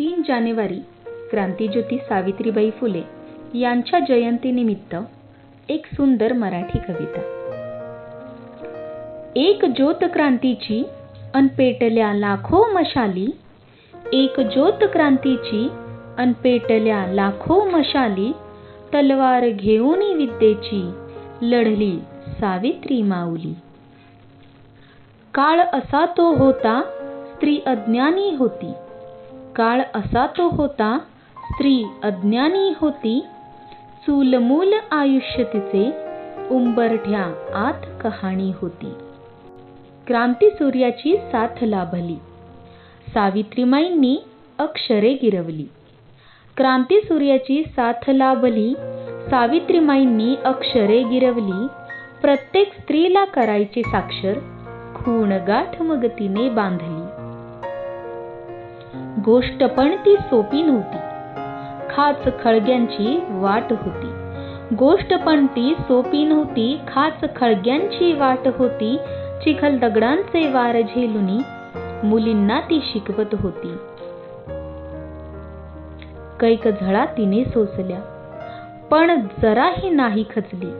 तीन जानेवारी क्रांतिज्योती सावित्रीबाई फुले यांच्या जयंतीनिमित्त एक सुंदर मराठी कविता. एक ज्योत क्रांतीची अन पेटल्या लाखो मशाली एक ज्योत क्रांतीची अन पेटल्या लाखो मशाली तलवार घेऊन विद्येची लढली सावित्री माऊली. काळ असा तो होता स्त्री अज्ञानी होती. काळ असा तो होता स्त्री अज्ञानी होती. चूलमूल आयुष्य तिचे उंबरठ्या आत कहाणी होती. क्रांती सूर्याची साथ लाभली. सावित्रीमाईंनी अक्षरे गिरवली. क्रांती सूर्याची साथ लाभली सावित्रीमाईंनी अक्षरे गिरवली. प्रत्येक स्त्रीला करायची साक्षर खूण गाठ मग तिने बांधली. गोष्ट पण ती सोपी नव्हती. खाच खळग्यांची वाट होती. गोष्ट पण ती सोपी नव्हती खाच खळग्यांची वाट होती. चिखल दगडांचे वार झेलुनी मुलींना ती शिकवत होती. कैक झळा तिने सोसल्या. पण जराही नाही खचली.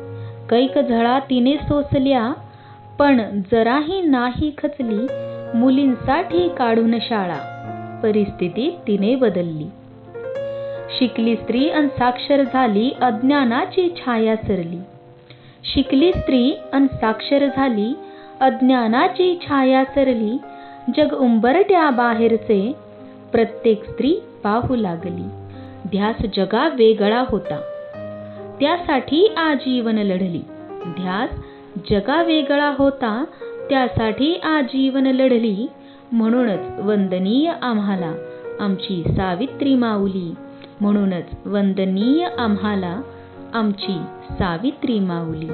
कैक झळा तिने सोसल्या. पण जराही नाही खचली. मुलींसाठी काढून शाळा. परिस्थिती तिने बदलली. शिकली स्त्री अन साक्षर झाली अज्ञानाची छाया सरली. शिकली स्त्री अन साक्षर झाली अज्ञानाची छाया सरली. जग उंबरट्या बाहेरचे प्रत्येक स्त्री पाहू लागली. ध्यास जगा वेगळा होता. त्यासाठी आजीवन लढली. ध्यास जगा वेगळा होता त्यासाठी आजीवन लढली. म्हणूनच वंदनीय आम्हाला आमची सावित्री माऊली. म्हणूनच वंदनीय आम्हाला आमची सावित्री माऊली.